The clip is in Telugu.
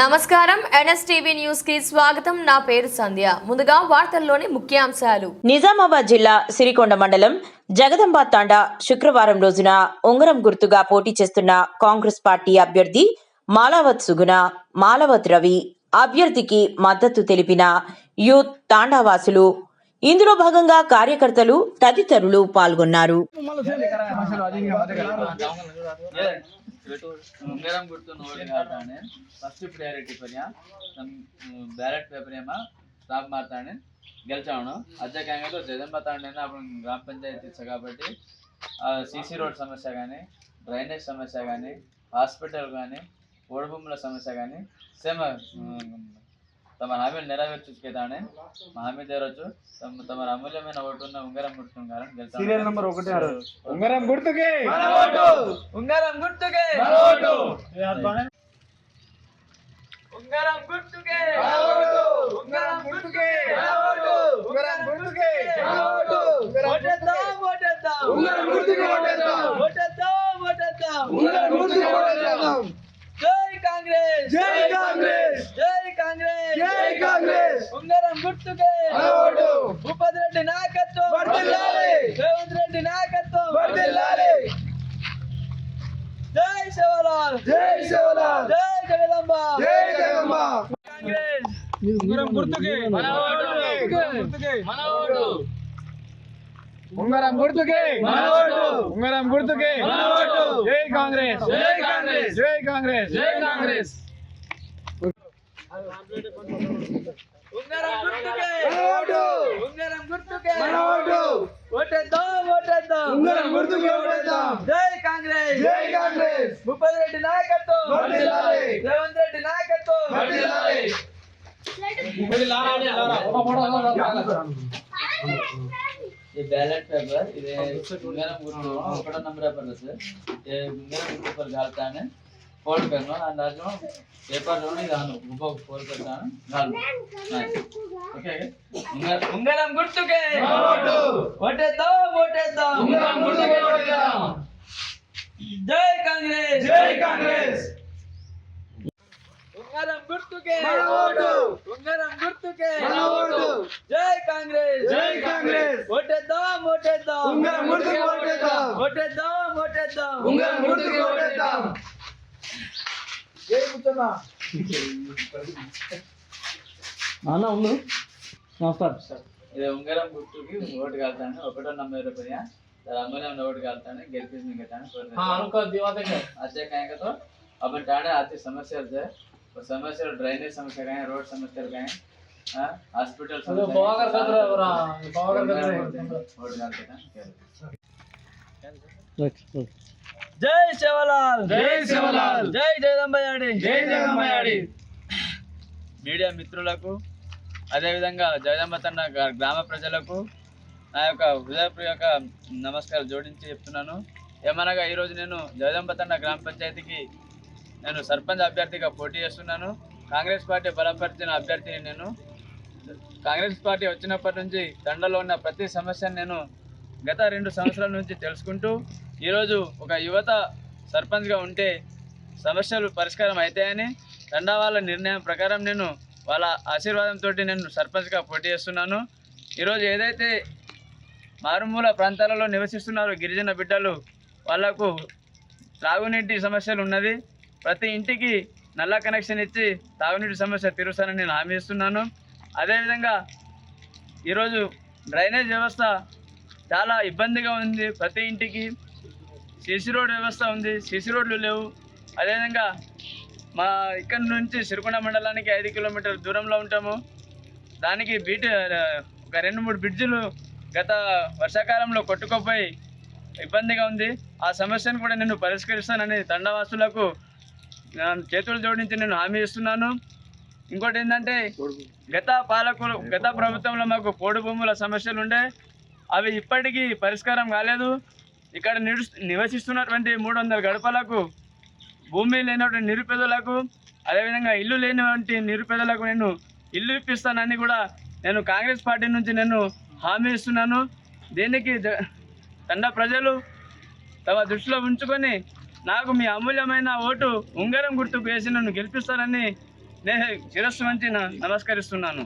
నమస్కారం. ఎన్ఎస్టీవీ న్యూస్కి స్వాగతం. నా పేరు సంధ్య. ముందుగా వార్తల్లోని ముఖ్యాంశాలు. నిజామాబాద్ జిల్లా సిరికొండ మండలం జగదంబ తాండా శుక్రవారం రోజున ఉంగరం గుర్తుగా పోటీ చేస్తున్న కాంగ్రెస్ పార్టీ అభ్యర్థి మాలావత్ సుగుణ మాలవత్ రవి అభ్యర్థికి మద్దతు తెలిపిన యూత్ తాండావాసులు. ఇందులో భాగంగా కార్యకర్తలు తదితరులు పాల్గొన్నారు. ఉంగరం గుర్తు ನೋಡಿ ಮಾಡ್ತಾನೆ ಫಸ್ಟ್ ಪ್ರಯಾರಿಟಿ ಪರ್ಯ ನಮ್ಮ ಬ್ಯಾಲೆಟ್ ಪೇಪರ್ ಏಮ ಸ್ಟಾಪ್ ಮಾಡ್ತಾನೆ గెలిచాను అధ్యక్ష కాంగ్రెస్ జగన్ బతాండి అప్పుడు గ్రామ పంచాయతీ ఇచ్చా కాబట్టి సీసీ రోడ్ సమస్య కానీ డ్రైనేజ్ సమస్య కానీ హాస్పిటల్ కానీ ఓడిభూముల సమస్య కానీ సేమ్ తమ హామీలు నెరవేర్చుకేదానే మా హామీ తీరొచ్చు తమ తమ అమూల్యమైన ఓటు ఉన్న ఉంగరం గుర్తున్నారు సీరియల్ నంబర్ ఒకటి ఆరు. ఉంగరం గుర్తుకి. ఉంగరం గుర్తుకే! ఉంగరం గుర్తుకే! ఉంగరం గుర్తుకి! ఉంగరం గుర్తుకి! ఓటేద్దాం ఓటేద్దాం! ఉంగరం గుర్తుకి! ఓటేద్దాం. ఓటేద్దాం ఓటేద్దాం! ఉంగరం గుర్తుకి ఓటేద్దాం. జై కాంగ్రెస్ జై కాంగ్రెస్ జై కాంగ్రెస్ జై కాంగ్రెస్ ఉంగరం గుర్తుకే మన ఓటు భూపతి రెడ్డి నాయకత్వం. రేవంత్ రెడ్డి నాయకత్వం. జై శివలాల్. జై శివలాల్. జై జగదంబ. జై జగమ్మ కాంగ్రెస్. ఉంగరం గుర్తుకి. మన. గుర్తుకి. మన ఉంగరం గుర్తుకి. ఉంగరం గుర్తుకి. జై కాంగ్రెస్. జై కాంగ్రెస్. జై కాంగ్రెస్. జై కాంగ్రెస్. ఉంగరం గుర్తుకే మన ఓటు. ఉంగరం గుర్తుకే మన ఓటు. ఓటేద్దాం ఓటేద్దాం ఉంగరం గుర్తుకి ఓటేద్దాం. జై కాంగ్రెస్ జై కాంగ్రెస్ భూపతి రెడ్డి నాయకత్వం వర్ధిల్లాలి. రేవంత్ రెడ్డి నాయకత్వం వర్ధిల్లాలి. ये बैलेट पेपर ఇది ఉంగరం గుర్తు ఒకటో నంబర్ పేపర్ సార్ ये ఉంగరం గుర్తు फोल्ड करना अंदर जो पेपर जो नहीं जानो ऊपर फोल्ड करता ना ना ओके उंगल उंगल हम गुड चुके वोटे तो वोटे तो। उंगल हम गुड चुके वोटे तो। जय कांग्रेस। जय कांग्रेस। उंगल हम गुड चुके वोटो! उंगल हम गुड चुके वोटो! जय कांग्रेस। जय कांग्रेस। वोटे तो वोटे तो। उंगल हम गुड चुके वोटे तो। वोटे तो वोटे तो। उंगल हम गुड चुके वोटे तो। అన్న ఉండు నమస్కారం ఇది ఉంగరం గుర్తుకి ఓటు కాల్తాను ఒకటో నంబర్ రూపాయ అమ్మలేం ఓటు కాల్తాను గెలిపించి గెలుతాను अच्छे कहेंगे तो अपन टाणे आती समस्या से वो समस्या ड्रेनेज समस्या का है रोड समस्या का है हाँ, हॉस्पिटल समस्या జై శివలాల్. జై శివలాల్. జై జగదంబయాడి జై జగన్మయాడి మీడియా మిత్రులకు అదేవిధంగా జగదంబ తన్న గ్రా- గ్రామ ప్రజలకు నా యొక్క హృదయపూర్వక నమస్కారం జోడించి చెప్తున్నాను. ఏమనగా ఈరోజు నేను జగదంబ తన్న గ్రామ పంచాయతీకి నేను సర్పంచ్ అభ్యర్థిగా పోటీ చేస్తున్నాను. కాంగ్రెస్ పార్టీ బలపరిచిన అభ్యర్థిని నేను. కాంగ్రెస్ పార్టీ వచ్చినప్పటి నుంచి దండలో ఉన్న ప్రతి సమస్యను నేను గత రెండు సంవత్సరాల నుంచి తెలుసుకుంటూ ఈరోజు ఒక యువత సర్పంచ్గా ఉంటే సమస్యలు పరిష్కారం అవుతాయని తండా వాళ్ళ నిర్ణయం ప్రకారం నేను వాళ్ళ ఆశీర్వాదంతో నేను సర్పంచ్గా పోటీ చేస్తున్నాను. ఈరోజు ఏదైతే మారుమూల ప్రాంతాలలో నివసిస్తున్నారో గిరిజన బిడ్డలు వాళ్ళకు తాగునీటి సమస్యలు ఉన్నది ప్రతి ఇంటికి నల్ల కనెక్షన్ ఇచ్చి తాగునీటి సమస్య తీరుస్తానని నేను హామీ ఇస్తున్నాను. అదేవిధంగా ఈరోజు డ్రైనేజ్ వ్యవస్థ చాలా ఇబ్బందిగా ఉంది. ప్రతి ఇంటికి సీసీ రోడ్ వ్యవస్థ ఉంది. సీసీ రోడ్లు లేవు. అదేవిధంగా మా ఇక్కడ నుంచి సిరికొండ మండలానికి ఐదు కిలోమీటర్ల దూరంలో ఉంటాము. దానికి బీట్ ఒక రెండు మూడు బ్రిడ్జిలు గత వర్షాకాలంలో కొట్టుకోపోయి ఇబ్బందిగా ఉంది. ఆ సమస్యను కూడా నేను పరిష్కరిస్తానని తండవాసులకు చేతులు జోడించి నేను హామీ ఇస్తున్నాను. ఇంకోటి ఏంటంటే గత పాలకులు గత ప్రభుత్వంలో మాకు పోడు భూముల సమస్యలు ఉండే అవి ఇప్పటికీ పరిష్కారం కాలేదు. ఇక్కడ నివసిస్తున్నటువంటి మూడు వందల గడపలకు భూమి లేనటువంటి నిరుపేదలకు అదేవిధంగా ఇల్లు లేనటువంటి నిరుపేదలకు నేను ఇల్లు ఇప్పిస్తానని కూడా నేను కాంగ్రెస్ పార్టీ నుంచి నేను హామీ ఇస్తున్నాను. దీనికి తండ ప్రజలు తమ దృష్టిలో ఉంచుకొని నాకు మీ అమూల్యమైన ఓటు ఉంగరం గుర్తుకు వేసి నన్ను గెలిపిస్తారని నేను శిరస్సు వంచి నమస్కరిస్తున్నాను.